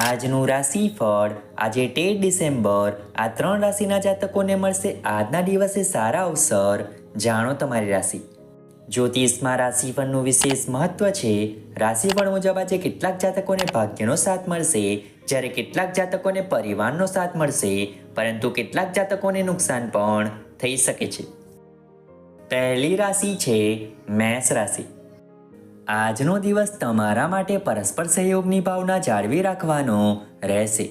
આજનું રાશિફળ આજે તેર ડિસેમ્બર. આ ત્રણ રાશિના જાતકોને મળશે આજના દિવસે સારા અવસર. જાણો તમારી રાશિ. જ્યોતિષમાં રાશિફળનું વિશેષ મહત્વ છે. રાશિફળ મુજબ આજે કેટલાક જાતકોને ભાગ્યનો સાથ મળશે. જ્યારે કેટલાક જાતકોને પરિવારનો સાથ મળશે. પરંતુ કેટલાક જાતકોને નુકસાન પણ થઈ શકે છે. પહેલી રાશિ છે મેષ રાશિ. આજનો દિવસ તમારા માટે પરસ્પર સહયોગની ભાવના જાળવી રાખવાનો રહેશે.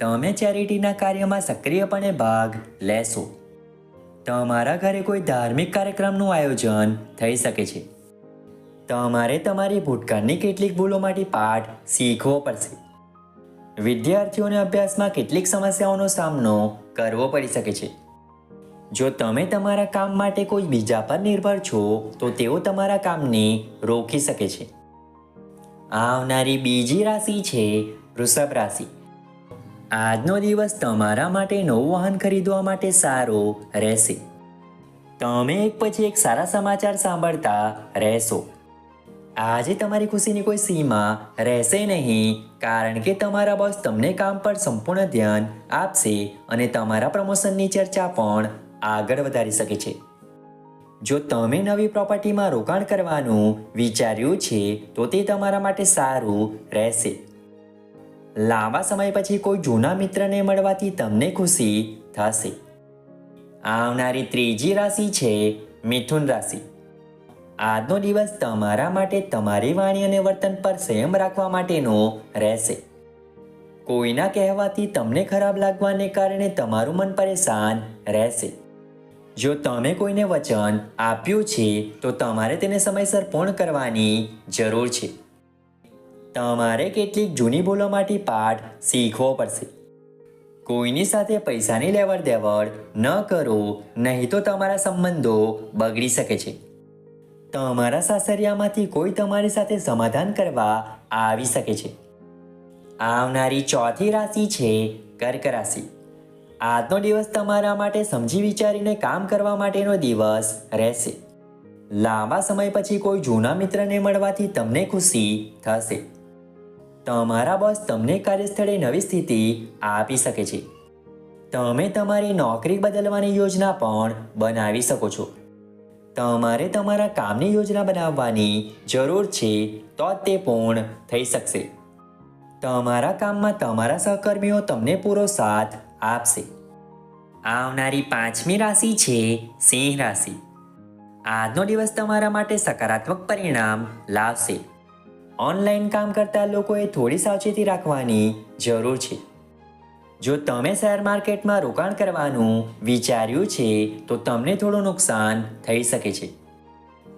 તમે ચેરિટીના કાર્યમાં સક્રિયપણે ભાગ લેશો. તમારા ઘરે કોઈ ધાર્મિક કાર્યક્રમનું આયોજન થઈ શકે છે. તમારે તમારી ભૂતકાળની કેટલીક ભૂલોમાંથી પાઠ શીખવો પડશે. વિદ્યાર્થીઓને અભ્યાસમાં કેટલીક સમસ્યાઓનો સામનો કરવો પડી શકે છે. જો તમે તમારા કામ માટે કોઈ બીજા પર નિર્ભર છો, તો તેઓ તમારા કામને રોકી શકે છે. આવનારી બીજી રાશિ છે વૃષભ રાશિ. આજનો દિવસ તમારા માટે નવું વાહન ખરીદવા માટે સારો રહેશે. તમે એક પછી એક સારા સમાચાર સાંભળતા રહેશો. આજે તમારી ખુશીની કોઈ સીમા રહેશે નહીં, કારણ કે તમારા બોસ તમને કામ પર સંપૂર્ણ ધ્યાન આપશે અને તમારા પ્રમોશનની ચર્ચા પણ આગળ વધારી શકે છે. જો તમે નવી પ્રોપર્ટીમાં રોકાણ કરવાનું વિચાર્યું છે, તો તે તમારા માટે સારું રહેશે. લાંબા સમય પછી કોઈ જૂના મિત્રને મળવાથી તમને ખુશી થશે. આવનારી ત્રીજી રાશિ છે મિથુન રાશિ. આજનો દિવસ તમારા માટે તમારી વાણી અને વર્તન પર સંયમ રાખવા માટેનો રહેશે. કોઈના કહેવાથી તમને ખરાબ લાગવાને કારણે તમારું મન પરેશાન રહેશે. જો તમે કોઈને વચન આપ્યું છે, તો તમારે તેને સમયસર પૂર્ણ કરવાની જરૂર છે. તમારે કેટલીક જૂની ભૂલોમાંથી પાઠ શીખવો પડશે. કોઈની સાથે પૈસાની લેવડ દેવડ ન કરો, નહીં તો તમારા સંબંધો બગડી શકે છે. તમારા સાસરિયામાંથી કોઈ તમારી સાથે સમાધાન કરવા આવી શકે છે. આવનારી ચોથી રાશિ છે કર્ક રાશિ. આજનો દિવસ તમારા માટે સમજી વિચારીને કામ કરવા માટેનો દિવસ રહેશે. લાંબા સમય પછી કોઈ જૂના મિત્રને મળવાથી તમને ખુશી થશે. તમારા બોસ તમને કાર્યસ્થળે નવી સ્થિતિ આપી શકે છે. તમે તમારી નોકરી બદલવાની યોજના પણ બનાવી શકો છો. તમારે તમારા કામની યોજના બનાવવાની જરૂર છે તો તે પૂર્ણ થઈ શકશે. તમારા કામમાં તમારા સહકર્મીઓ તમને પૂરો સાથ આપશે. આવનારી પાંચમી રાશિ છે સિંહ રાશિ. આજનો દિવસ તમારા માટે સકારાત્મક પરિણામ લાવશે. ઓનલાઈન કામ કરતા લોકોએ થોડી સાવચેતી રાખવાની જરૂર છે. જો તમે શેર માર્કેટમાં રોકાણ કરવાનું વિચાર્યું છે, તો તમને થોડું નુકસાન થઈ શકે છે.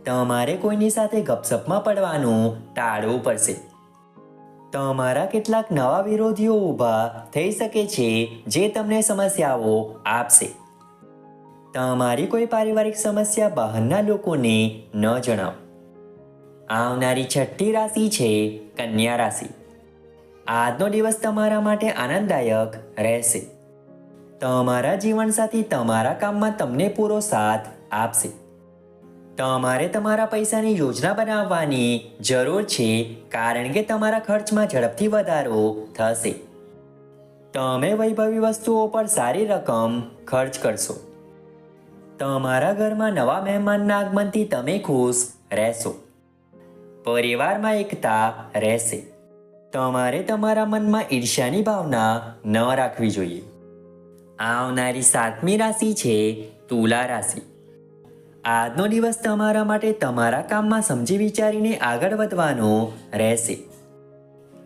તમારે કોઈની સાથે ગપસપમાં પડવાનું ટાળવું પડશે. તમારા કેટલાક નવા વિરોધીઓ ઊભા થઈ શકે છે જે તમને સમસ્યાઓ આપશે. તમારી કોઈ પારિવારિક સમસ્યા બહારના લોકોને ન જણાવો. આવનારી છઠ્ઠી રાશિ છે કન્યા રાશિ. આજનો દિવસ તમારા માટે આનંદદાયક રહેશે. તમારા જીવનસાથી તમારા કામમાં તમને પૂરો સાથ આપશે. તમારે તમારા પૈસાની યોજના બનાવવાની જરૂર છે, કારણ કે તમારા ખર્ચમાં ઝડપથી વધારો થશે. તમે વૈભવી વસ્તુઓ પર સારી રકમ ખર્ચ કરશો. તમારા ઘરમાં નવા મહેમાનના આગમનથી તમે ખુશ રહેશો. પરિવારમાં એકતા રહેશે. તમારે તમારા મનમાં ઈર્ષ્યાની ભાવના ન રાખવી જોઈએ. આવનારી સાતમી રાશિ છે તુલા રાશિ. આજનો દિવસ તમારા માટે તમારા કામમાં સમજી વિચારીને આગળ વધવાનો રહેશે.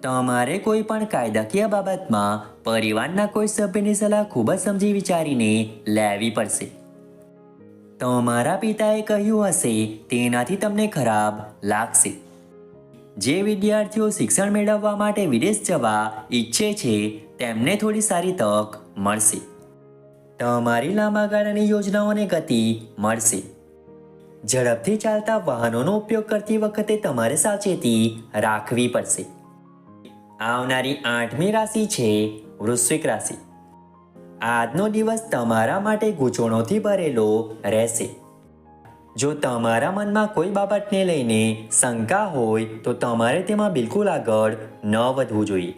તમારે કોઈ પણ કાયદાકીય બાબતમાં પરિવારના કોઈ સભ્યની સલાહ ખૂબ જ સમજી વિચારીને લેવી પડશે. તમારા પિતાએ કહ્યું હશે, તેનાથી તમને ખરાબ લાગશે. જે વિદ્યાર્થીઓ શિક્ષણ મેળવવા માટે વિદેશ જવા ઈચ્છે છે, તેમને થોડી સારી તક મળશે. તમારી લાંબા ગાળાની યોજનાઓને ગતિ મળશે. ઝડપથી ચાલતા વાહનોનો ઉપયોગ કરતી વખતે તમારે સાવચેતી રાખવી પડશે. આવનારી આઠમી રાશિ છે વૃશ્વિક રાશિ. આજનો દિવસ તમારા માટે ગૂંચવણોથી ભરેલો રહેશે. જો તમારા મનમાં કોઈ બાબતને લઈને શંકા હોય, તો તમારે તેમાં બિલકુલ આગળ ન વધવું જોઈએ.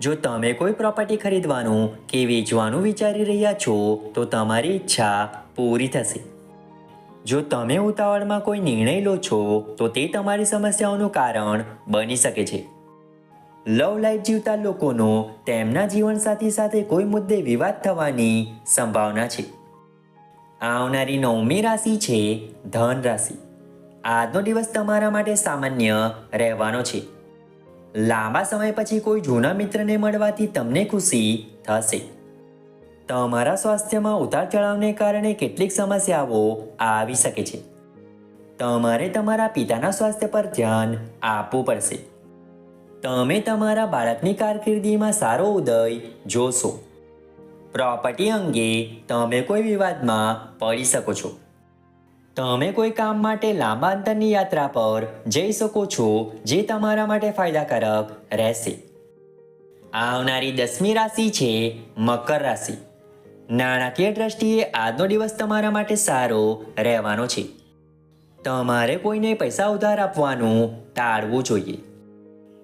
જો તમે કોઈ પ્રોપર્ટી ખરીદવાનું કે વેચવાનું વિચારી રહ્યા છો, તો તમારી ઈચ્છા પૂરી થશે. જો તમે ઉતાવળમાં કોઈ નિર્ણય લો છો, તો તે તમારી સમસ્યાઓનું કારણ બની શકે છે. લવ લાઈફ જીવતા લોકોનો તેમના જીવનસાથી સાથે કોઈ મુદ્દે વિવાદ થવાની સંભાવના છે. આવનારી નવમી રાશિ છે ધન રાશિ. આજનો દિવસ તમારા માટે સામાન્ય રહેવાનો છે. લાંબા સમય પછી કોઈ જૂના મિત્રને મળવાથી તમને ખુશી થશે. તમારા સ્વાસ્થ્યમાં ઉતાર ચઢાવને કારણે કેટલીક સમસ્યાઓ આવી શકે છે. તમારે તમારા પિતાના સ્વાસ્થ્ય પર ધ્યાન આપવું પડશે. તમે તમારા બાળકની કારકિર્દીમાં સારો ઉદય જોશો. પ્રોપર્ટી અંગે તમે કોઈ વિવાદમાં પડી શકો છો. તમે કોઈ કામ માટે લાંબા અંતરની યાત્રા પર જઈ શકો છો જે તમારા માટે ફાયદાકારક રહેશે. આવનારી દસમી રાશિ છે મકર રાશિ. નાણાકીય દ્રષ્ટિએ આજનો દિવસ તમારા માટે સારો રહેવાનો છે. તમારે કોઈને પૈસા ઉધાર આપવાનું ટાળવું જોઈએ.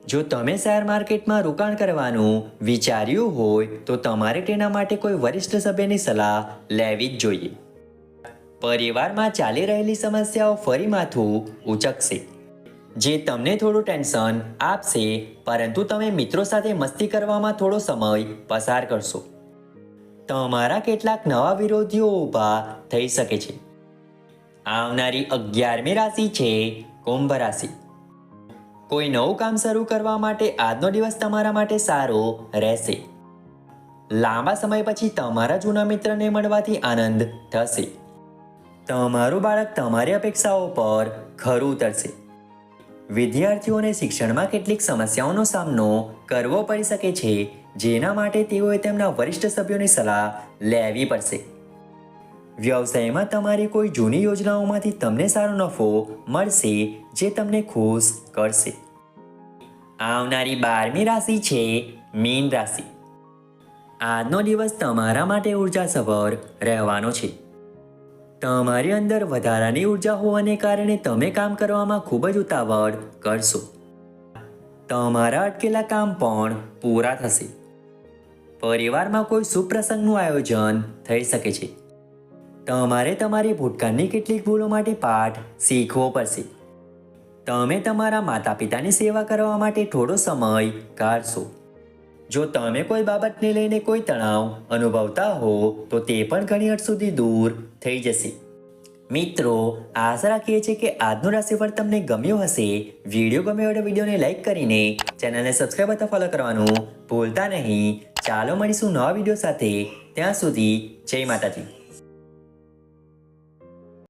જો તમે શેર માર્કેટમાં રોકાણ કરવાનું વિચાર્યું હોય, તો તમારે તેના માટે કોઈ વરિષ્ઠ સભ્યની સલાહ લેવી જ જોઈએ. પરિવારમાં ચાલી રહેલી સમસ્યાઓ ફરી માથું ઉચકશે, જે તમને થોડું ટેન્શન આપશે, પરંતુ તમે મિત્રો સાથે મસ્તી કરવામાં થોડો સમય પસાર કરશો. તમારા કેટલાક નવા વિરોધીઓ ઊભા થઈ શકે છે. આવનારી અગિયારમી રાશિ છે કુંભ રાશિ. કોઈ નવું કામ શરૂ કરવા માટે આજનો દિવસ તમારા માટે સારો રહેશે. લાંબા સમય પછી તમારા જૂના મિત્રને મળવાથી આનંદ થશે. તમારું બાળક તમારી અપેક્ષાઓ પર ખરું ઉતરશે. વિદ્યાર્થીઓને શિક્ષણમાં કેટલીક સમસ્યાઓનો સામનો કરવો પડી શકે છે જેના માટે તેઓએ તેમના વરિષ્ઠ સભ્યોની સલાહ લેવી પડશે. વ્યવસાયમાં તમારી કોઈ જૂની યોજનાઓમાંથી તમને સારો નફો મળશે જે તમને ખુશ કરશે. આવનારી બારમી રાશિ છે મીન રાશિ. આજનો દિવસ તમારા માટે ઉર્જાસભર રહેવાનો છે. તમારી અંદર વધારાની ઊર્જા હોવાને કારણે તમે કામ કરવામાં ખૂબ જ ઉતાવળ કરશો. તમારા અટકેલા કામ પણ પૂરા થશે. પરિવારમાં કોઈ સુપ્રસંગનું આયોજન થઈ શકે છે. તમારે તમારી ભૂતકાળની કેટલીક ભૂલો માટે પાઠ શીખવો પડશે. તમે તમારા માતા પિતાની સેવા કરવા માટે થોડો સમય કાઢશો. જો તમે કોઈ બાબતને લઈને કોઈ તણાવ અનુભવતા હો, તો તે પણ ઘણી હદ સુધી દૂર થઈ જશે. મિત્રો, આશા રાખીએ છીએ કે આજનું રાશિફળ તમને ગમ્યું હશે. વીડિયો ગમ્યો હોય તો વિડીયોને લાઇક કરીને ચેનલને સબસ્ક્રાઈબ અથવા ફોલો કરવાનું ભૂલતા નહીં. ચાલો મળીશું નવા વીડિયો સાથે. ત્યાં સુધી જય માતાજી.